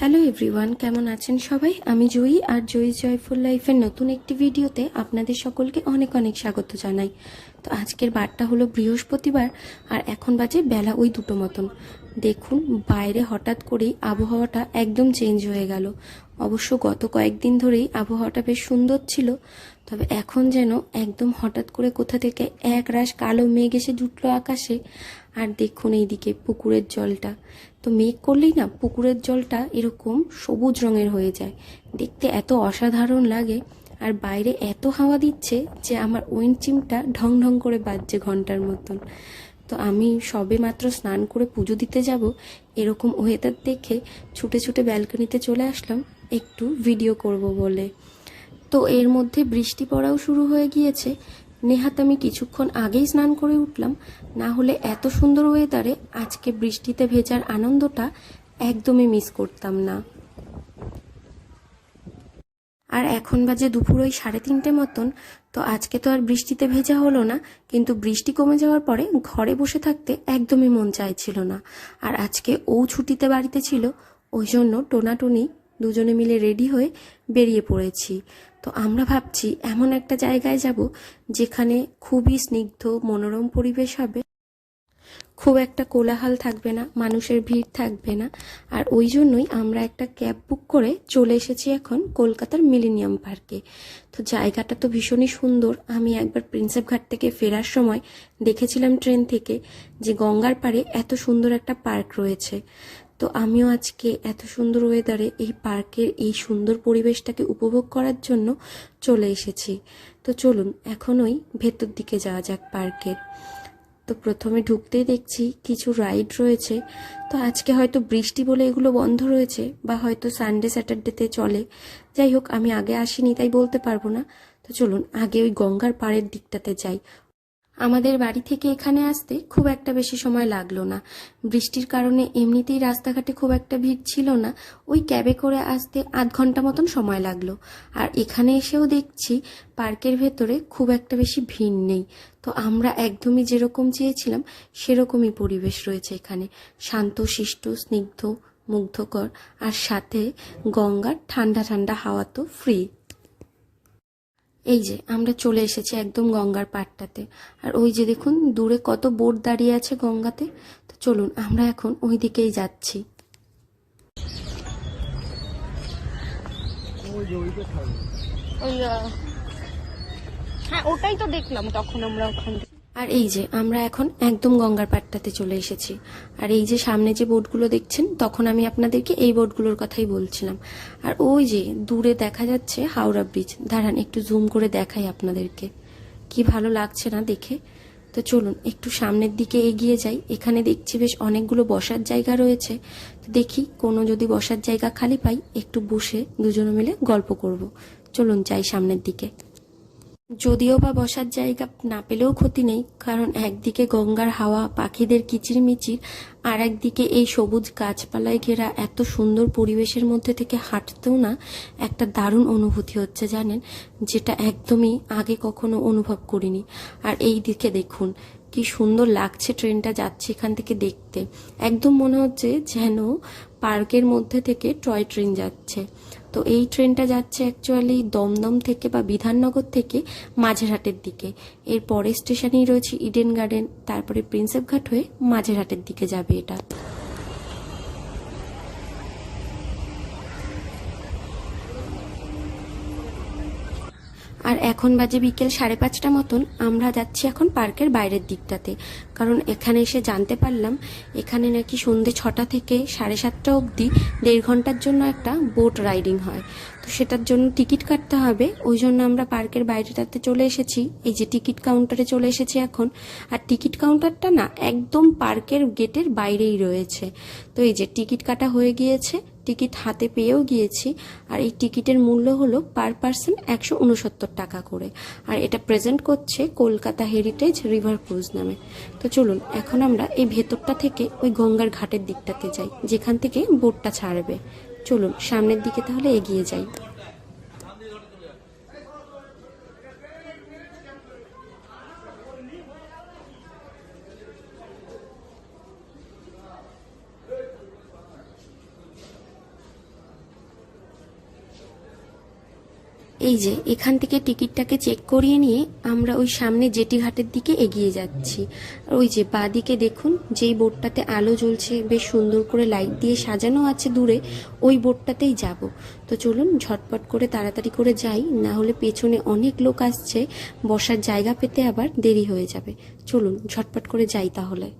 Hello everyone কেমন আছেন সবাই? আমি জয়ী আর জয়ী জয়ফুল লাইফের নতুন একটি ভিডিওতে আপনাদের সকলকে অনেক অনেক স্বাগত জানাই। তো আজকের বারটা হলো বৃহস্পতিবার আর এখন বাজে বেলা ওই দুটো মতন। দেখুন, বাইরে হঠাৎ করেই আবহাওয়াটা একদম চেঞ্জ হয়ে গেল। অবশ্য গত কয়েকদিন ধরেই আবহাওয়াটা বেশ সুন্দর ছিল, তবে এখন যেন একদম হঠাৎ করে কোথা থেকে এক রাশ কালো মেঘ এসে জুটলো আকাশে। আর দেখুন এইদিকে পুকুরের জলটা। তো মেঘ করলেই না পুকুরের জলটা এরকম সবুজ রঙের হয়ে যায়। দেখতে এত অসাধারণ লাগে, আর বাইরে এত হাওয়া দিচ্ছে যে আমার উইন্ড চিমটা ঢং ঢং করে বাজছে ঘণ্টার মতন। তো আমি সবে মাত্র স্নান করে পুজো দিতে যাব, এরকম ওয়েদার দেখে ছুটে ছুটে ব্যালকনিতে চলে আসলাম, একটু ভিডিও করব বলে। তো এর মধ্যে বৃষ্টি পড়াও শুরু হয়ে গিয়েছে। নেহাত আমি কিছুক্ষণ আগেই স্নান করে উঠলাম, না হলে এত সুন্দর ওয়েদারে আজকে বৃষ্টিতে ভেজার আনন্দটা একদমই মিস করতাম না। আর এখন বাজে দুপুর ওই সাড়ে তিনটে মতন, তো আজকে তো আর বৃষ্টিতে ভেজা হলো না, কিন্তু বৃষ্টি কমে যাওয়ার পরে ঘরে বসে থাকতে একদমই মন চাইছিল না। আর আজকে ও ছুটিতে বাড়িতে ছিল, ওই জন্য টোনাটুনি দুজনে মিলে রেডি হয়ে বেরিয়ে পড়েছি। তো আমরা ভাবছি এমন একটা জায়গায় যাব যেখানে খুবই স্নিগ্ধ, মনোরম পরিবেশ হবে। খুব একটা কোলাহল থাকবে না, মানুষের ভিড় থাকবে না। আর ওই জন্যই আমরা একটা ক্যাব বুক করে চলে এসেছি এখন কলকাতার মিলেনিয়াম পার্কে। তো জায়গাটা তো ভীষণই সুন্দর। আমি একবার প্রিন্সেপ ঘাট থেকে ফেরার সময় দেখেছিলাম ট্রেন থেকে যে গঙ্গার পাড়ে এত সুন্দর একটা পার্ক রয়েছে। তো আমিও আজকে এত সুন্দর ওয়েদারে এই পার্কের এই সুন্দর পরিবেশটাকে উপভোগ করার জন্য চলে এসেছি। তো চলুন এখন ওই ভেতর দিকে যাওয়া যাক পার্কের। তো প্রথমে ঢুকতেই দেখছি কিছু রাইড রয়েছে। তো আজকে হয়তো বৃষ্টি বলে এগুলো বন্ধ রয়েছে বা হয়তো সানডে স্যাটারডেতে চলে। যাই হোক, আমি আগে আসিনি, তাই বলতে পারব না। তো চলুন, আগে ওই গঙ্গার পাড়ের দিকটাতে যাই। আমাদের বাড়ি থেকে এখানে আসতে খুব একটা বেশি সময় লাগল না। বৃষ্টির কারণে এমনিতেই রাস্তাঘাটে খুব একটা ভিড় ছিল না। ওই ক্যাবে করে আসতে আধ ঘণ্টা মতন সময় লাগল। আর এখানে এসেও দেখছি পার্কের ভেতরে খুব একটা বেশি ভিড় নেই। তো আমরা একদমই যেরকম চেয়েছিলাম, সেরকমই পরিবেশ রয়েছে এখানে। শান্ত, শিষ্ট, স্নিগ্ধ, মুগ্ধকর, আর সাথে গঙ্গার ঠান্ডা ঠান্ডা হাওয়া তো ফ্রি এই যে আমরা চলে এসেছি একদম গঙ্গার পাড়টাতে। আর ওই যে দেখুন দূরে কত বোট দাঁড়িয়ে আছে গঙ্গাতে। তো চলুন আমরা এখন ওই দিকেই যাচ্ছি ওই হ্যাঁ ওটাই তো দেখলাম তখন আমরা ওখান থেকে। আর এই যে, আমরা এখন একদম গঙ্গার পাড়টাতে চলে এসেছি। আর এই যে সামনে যে বোটগুলো দেখছেন, তখন আমি আপনাদেরকে এই বোটগুলোর কথাই বলছিলাম। আর ওই যে, দূরে দেখা যাচ্ছে হাওড়া ব্রিজ। দাঁড়ান, একটু জুম করে দেখাই আপনাদেরকে। কি ভালো লাগছে না দেখে? তো চলুন, একটু সামনের দিকে এগিয়ে যাই। এখানে দেখছি বেশ অনেকগুলো বসার জায়গা রয়েছে। তো দেখি, কোনো যদি বসার জায়গা খালি পাই, একটু বসে দুজনে মিলে গল্প করব। চলুন, যাই সামনের দিকে। যদিও বা বসার জায়গা না পেলেও ক্ষতি নেই, কারণ একদিকে গঙ্গার হাওয়া, পাখিদের কিচিরমিচির, আর একদিকে এই সবুজ গাছপালায় ঘেরা এত সুন্দর পরিবেশের মধ্যে থেকে হাঁটতেও না একটা দারুণ অনুভূতি হচ্ছে জানেন, যেটা একদমই আগে কখনো অনুভব করিনি। আর এই দিকে দেখুন, কি সুন্দর লাগছে ট্রেনটা যাচ্ছে এখান থেকে দেখতে। একদম মনে হচ্ছে যেন পার্কের মধ্যে থেকে টয় ট্রেন যাচ্ছে। তো এই ট্রেনটা যাচ্ছে অ্যাকচুয়ালি দমদম থেকে বা বিধাননগর থেকে মাঝেরহাটের দিকে। এর পরের স্টেশনেই রয়েছে ইডেন গার্ডেন তারপরে প্রিন্সেপ ঘাট হয়ে মাঝেরহাটের দিকে যাবে এটা। আর এখন বাজে বিকেল সাড়ে পাঁচটা মতন, আমরা যাচ্ছি এখন পার্কের বাইরের দিকটাতে। কারণ এখানে এসে জানতে পারলাম, এখানে নাকি সন্ধে ছটা থেকে সাড়ে সাতটা অবধি দেড় ঘণ্টার জন্য একটা বোট রাইডিং হয়। তো সেটার জন্য টিকিট কাটতে হবে। ওই জন্য আমরা পার্কের বাইরেটাতে চলে এসেছি। এই যে টিকিট কাউন্টারে চলে এসেছি এখন। আর টিকিট কাউন্টারটা না একদম পার্কের গেটের বাইরেই রয়েছে। তো এই যে টিকিট কাটা হয়ে গিয়েছে। টিকিট হাতে পেয়েও গিয়েছি। আর এই টিকিটের মূল্য হলো পার পার্সন একশো উনসত্তর টাকা করে। আর এটা প্রেজেন্ট করছে কলকাতা হেরিটেজ রিভার ক্রুজ নামে। তো চলুন, এখন আমরা এই ভেতরটা থেকে ওই গঙ্গার ঘাটের দিকটাতে যাই, যেখান থেকে বোটটা ছাড়বে। চলুন সামনের দিকে তাহলে এগিয়ে যাই। এই যে, এখান থেকে টিকিটটাকে চেক করিয়ে নিয়ে আমরা ওই সামনে জেটি ঘাটের দিকে এগিয়ে যাচ্ছি। আর ওই যে, বাদিকে দেখুন, যেই বোটটাতে আলো জ্বলছে, বেশ সুন্দর করে লাইট দিয়ে সাজানো আছে দূরে, ওই বোটটাতেই যাব। তো চলুন, ঝটপট করে তাড়াতাড়ি করে যাই, না হলে পেছনে অনেক লোক আসছে, বসার জায়গা পেতে আবার দেরি হয়ে যাবে। চলুন, ঝটপট করে যাই তাহলে।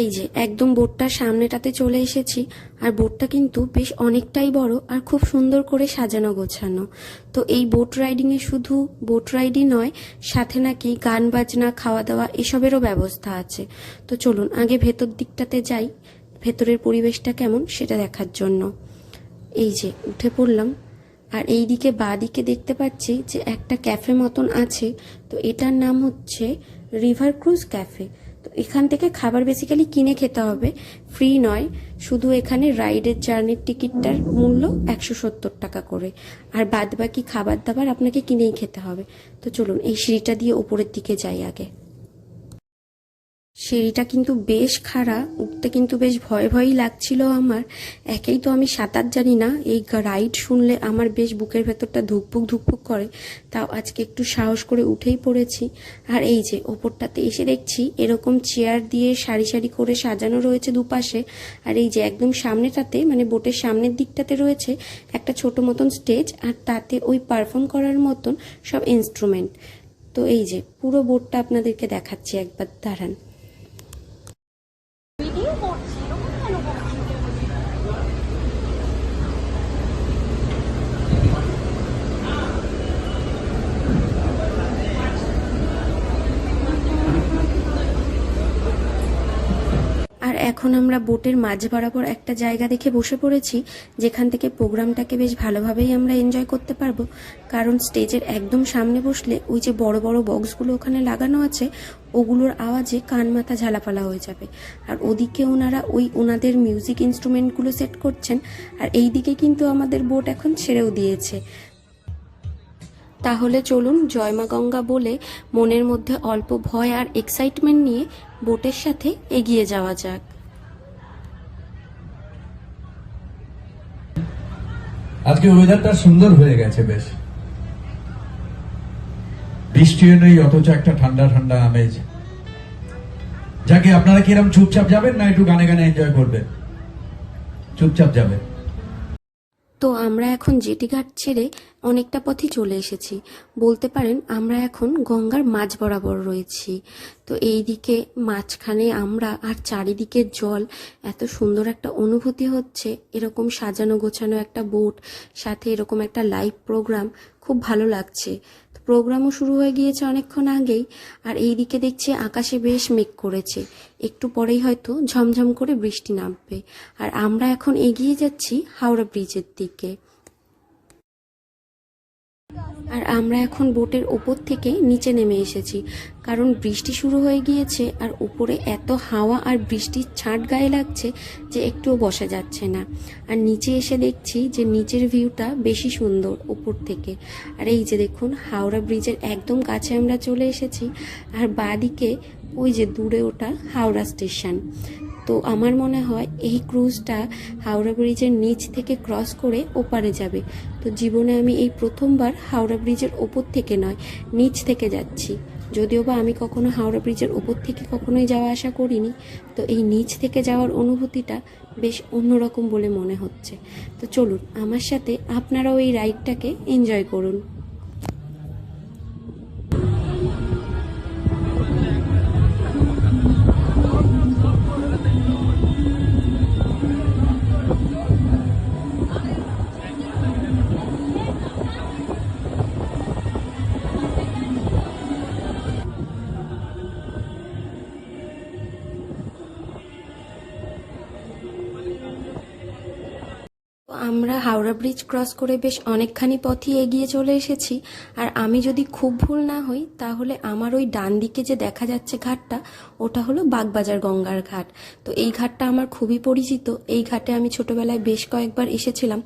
এই যে, একদম বোটটার সামনেটাতে চলে এসেছি, আর বোটটা কিন্তু বেশ অনেকটাই বড় আর খুব সুন্দর করে সাজানো গোছানো। তো এই বোট রাইডিং এ শুধু বোট রাইডই নয়, সাথে নাকি গান বাজনা খাওয়া দাওয়া এসবেরও ব্যবস্থা আছে। তো চলুন, আগে ভেতর দিকটাতে যাই, ভেতরের পরিবেশটা কেমন সেটা দেখার জন্য। এই যে, উঠে পড়লাম, আর এই দিকে বাঁ দিকে দেখতে পাচ্ছি যে একটা ক্যাফে মতন আছে, তো এটার নাম হচ্ছে রিভার ক্রুজ ক্যাফে। এখান থেকে খাবার বেসিক্যালি কিনে খেতে হবে। ফ্রি নয়, শুধু এখানে রাইডের জার্নির টিকিটটার মূল্য একশো সত্তর টাকা করে। আর বাদ বাকি খাবার দাবার আপনাকে কিনেই খেতে হবে। তো চলুন, এই সিঁড়িটা দিয়ে ওপরের দিকে যাই আগে। সিঁড়িটা কিন্তু বেশ খাড়া, উঠতে কিন্তু বেশ ভয় ভয়ই লাগছিল আমার। একেই তো আমি সাঁতার জানি না, এই রাইড শুনলে আমার বেশ বুকের ভেতরটা ধুকপুক ধুকপুক করে, তাও আজকে একটু সাহস করে উঠেই পড়েছি। আর এই যে, ওপরটাতে এসে দেখছি এরকম চেয়ার দিয়ে সারি সারি করে সাজানো রয়েছে দুপাশে। আর এই যে, একদম সামনেটাতে মানে বোটের সামনের দিকটাতে রয়েছে একটা ছোট মতন স্টেজ আর তাতে ওই পারফর্ম করার মতন সব ইনস্ট্রুমেন্ট তো এই যে, পুরো বোটটা আপনাদেরকে দেখাচ্ছি একবার, দাঁড়ান ভিডিও করছি এরকম কেন করছি? আর এখন আমরা বোটের মাঝ বরাবর একটা জায়গা দেখে বসে পড়েছি, যেখান থেকে প্রোগ্রামটাকে বেশ ভালোভাবেই আমরা এনজয় করতে পারব। কারণ স্টেজের একদম সামনে বসলে ওই যে বড় বড় বক্সগুলো ওখানে লাগানো আছে, ওগুলোর আওয়াজে কান মাথা ঝালাপালা হয়ে যাবে। আর ওদিকে ওনারা ওই ওনাদের মিউজিক ইনস্ট্রুমেন্টগুলো সেট করছেন, আর এই দিকে কিন্তু আমাদের বোট এখন ছেড়েও দিয়েছে। তাহলে চলুন জয়মা গঙ্গা বলে মনের মধ্যে অল্প ভয় আর এক্সাইটমেন্ট নিয়ে বোটের সাথে এগিয়ে যাওয়া যাক। আজকে ওয়েদারটা সুন্দর হয়ে গেছে বেশ। বৃষ্টিও নেই অথচ একটা ঠান্ডা ঠান্ডা আমেজ। যাকে আপনারা কি চুপচাপ যাবেন না একটু গানে গানে এনজয় করবেন? চুপচাপ যাবেন। তো আমরা এখন জেটিঘাট ছেড়ে অনেকটা পথই চলে এসেছি। বলতে পারেন আমরা এখন গঙ্গার মাঝ বরাবর রয়েছি। তো এই দিকে মাঝখানে আমরা আর চারিদিকে জল, এত সুন্দর একটা অনুভূতি হচ্ছে। এরকম সাজানো গোছানো একটা বোট, সাথে এরকম একটা লাইভ প্রোগ্রাম খুব ভালো লাগছে। প্রোগ্রামও শুরু হয়ে গিয়েছে অনেকক্ষণ আগেই, আর এই দিকে দেখছি আকাশে বেশ মেঘ করেছে। একটু পরেই হয়তো ঝমঝম করে বৃষ্টি নামবে। আর আমরা এখন এগিয়ে যাচ্ছি হাওড়া ব্রিজের দিকে। আর আমরা এখন বোটের ওপর থেকে নিচে নেমে এসেছি। কারণ বৃষ্টি শুরু হয়ে গিয়েছে আর উপরে এত হাওয়া আর বৃষ্টির ছাট গায়ে লাগছে যে একটুও বসা যাচ্ছে না। আর নিচে এসে দেখছি যে নিচের ভিউটা বেশি সুন্দর উপর থেকে। আর এই যে দেখুন, হাওড়া ব্রিজের একদম কাছে আমরা চলে এসেছি। আর বাদিকে ওই যে দূরে ওটা হাওড়া স্টেশন। তো আমার মনে হয় এই ক্রুজটা হাওড়া ব্রিজের নিচ থেকে ক্রস করে ওপারে যাবে। তো জীবনে আমি এই প্রথমবার হাওড়া ব্রিজের ওপর থেকে নয়, নিচ থেকে যাচ্ছি। যদিও বা আমি কখনো হাওড়া ব্রিজের ওপর থেকে কখনোই যাওয়া আসা করিনি, তো এই নিচ থেকে যাওয়ার অনুভূতিটা বেশ অন্যরকম বলে মনে হচ্ছে। তো চলুন, আমার সাথে আপনারাও এই রাইডটাকে এনজয় করুন। আমরা হাওড়া ব্রিজ ক্রস করে বেশ অনেকখানি পথই এগিয়ে চলে এসেছি। আর আমি যদি খুব ভুল না হই, তাহলে আমার ওই ডান দিকে যে দেখা যাচ্ছে ঘাটটা, ওটা হলো বাগবাজার গঙ্গার ঘাট। তো এই ঘাটটা আমার খুবই পরিচিত। এই ঘাটে আমি ছোটবেলায় বেশ কয়েকবার এসেছিলাম।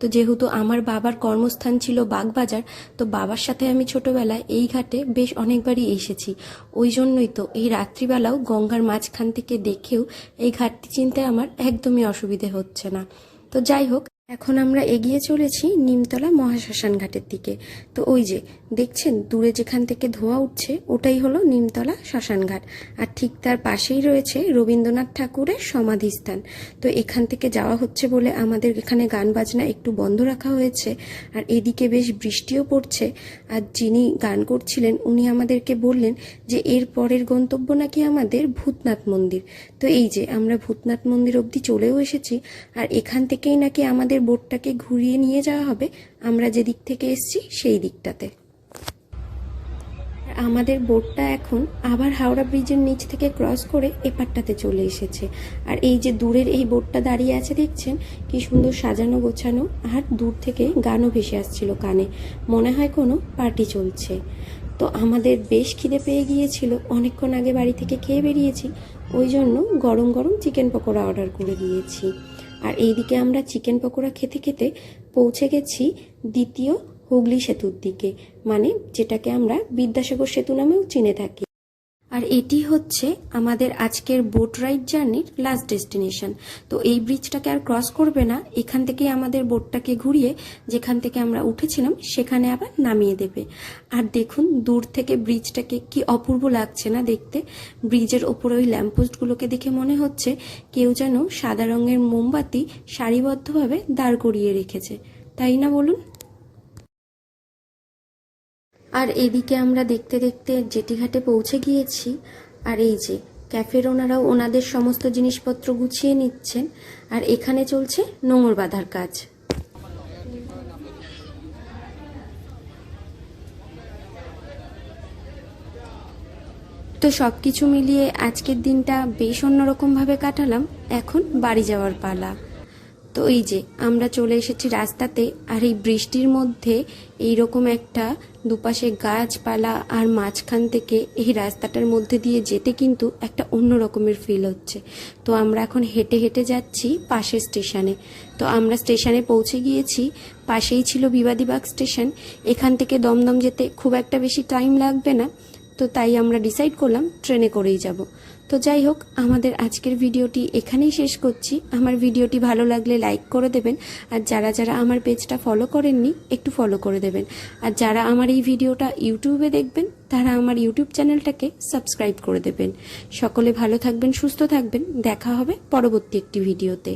তো যেহেতু আমার বাবার কর্মস্থান ছিল বাগবাজার, তো বাবার সাথে আমি ছোটবেলায় এই ঘাটে বেশ অনেকবারই এসেছি। ওই জন্যই তো এই রাত্রিবেলাও গঙ্গার মাঝখান থেকে দেখেও এই ঘাটটি চিনতে আমার একদমই অসুবিধে হচ্ছে না। তো যাই হোক এখন আমরা এগিয়ে চলেছি নিমতলা মহাশ্মশান ঘাটের দিকে। তো ওই যে, দেখছেন, দূরে যেখান থেকে ধোঁয়া উঠছে, ওটাই হলো নিমতলা শ্মশান ঘাট। আর ঠিক তার পাশেই রয়েছে রবীন্দ্রনাথ ঠাকুরের সমাধিস্থান। তো এখান থেকে যাওয়া হচ্ছে বলে আমাদের এখানে গান বাজনা একটু বন্ধ রাখা হয়েছে, আর এদিকে বেশ বৃষ্টিও পড়ছে। আর যিনি গান করছিলেন, উনি আমাদেরকে বললেন যে, এর পরের গন্তব্য নাকি আমাদের ভূতনাথ মন্দির? তো এই যে, আমরা ভূতনাথ মন্দির অবধি চলেও এসেছি, আর এখান থেকেই নাকি আমাদের বোটটাকে ঘুরিয়ে নিয়ে যাওয়া হবে। আমরা যে দিক থেকে এসেছি, সেই দিকটাতে। আমাদের বোটটা এখন আবার হাওড়া ব্রিজের নিচ থেকে ক্রস করে এপারটাতে চলে এসেছে। আর এই যে দূরের এই বোটটা দাঁড়িয়ে আছে, দেখছেন? কি সুন্দর সাজানো গোছানো। আর দূর থেকে গানও ভেসে আসছিল কানে। মনে হয় কোনো পার্টি চলছে। তো আমাদের বেশ খিদে পেয়ে গিয়েছিল। অনেকক্ষণ আগে বাড়ি থেকে খেয়ে বেরিয়েছি। ওই জন্য গরম গরম চিকেন পকোড়া অর্ডার করে দিয়েছি। আর এইদিকে আমরা চিকেন পকোড়া খেতে খেতে পৌঁছে গেছি দ্বিতীয় হুগলি সেতুর দিকে মানে যেটাকে আমরা বিদ্যাসাগর সেতু নামেও চিনে থাকি। আর এটি হচ্ছে আমাদের আজকের বোট রাইড জার্নির লাস্ট ডেস্টিনেশন তো এই ব্রিজটাকে আর ক্রস করবে না, এখান থেকে আমাদের বোটটাকে ঘুরিয়ে যেখান থেকে আমরা উঠেছিলাম সেখানে আবার নামিয়ে দেবে। আর দেখুন, দূর থেকে ব্রিজটাকে কি অপূর্ব লাগছে না দেখতে। ব্রিজের ওপরে ওই ল্যাম্পপোস্টগুলোকে দেখে মনে হচ্ছে কেউ যেন সাদা রঙের মোমবাতি সারিবদ্ধভাবে দাঁড় করিয়ে রেখেছে। তাই না বলুন? আর এদিকে আমরা দেখতে দেখতে জেটিঘাটে পৌঁছে গিয়েছি। আর এই যে, ক্যাফের ওনারাও ওনাদের সমস্ত জিনিসপত্র গুছিয়ে নিচ্ছেন। আর এখানে চলছে নোংর বাঁধার কাজ। তো সব কিছু মিলিয়ে আজকের দিনটা বেশ অন্যরকমভাবে কাটালাম। এখন বাড়ি যাওয়ার পালা। তো এই যে, আমরা চলে এসেছি রাস্তাতে, আর এই বৃষ্টির মধ্যে এই রকম একটা দুপাশে গাছপালা আর মাঝখান থেকে এই রাস্তাটার মধ্যে দিয়ে যেতে কিন্তু একটা অন্য রকমের ফিল হচ্ছে। তো আমরা এখন হেঁটে হেঁটে যাচ্ছি পাশের স্টেশনে তো আমরা স্টেশনে পৌঁছে গিয়েছি, পাশেই ছিল বিবাদীবাগ স্টেশন এখান থেকে দমদম যেতে খুব একটা বেশি টাইম লাগবে না। তো তাই আমরা ডিসাইড করলাম ট্রেনে করেই যাব। তো যাই হোক, আমাদের আজকের ভিডিওটি এখানেই শেষ করছি। আমার ভিডিওটি ভালো লাগলে লাইক করে দেবেন। আর যারা যারা আমার পেজটা ফলো করেননি, একটু ফলো করে দেবেন। আর যারা আমার এই ভিডিওটা ইউটিউবে দেখবেন, তারা আমার ইউটিউব চ্যানেলটাকে সাবস্ক্রাইব করে দেবেন। সকলে ভালো থাকবেন, সুস্থ থাকবেন। দেখা হবে পরবর্তী একটি ভিডিওতে।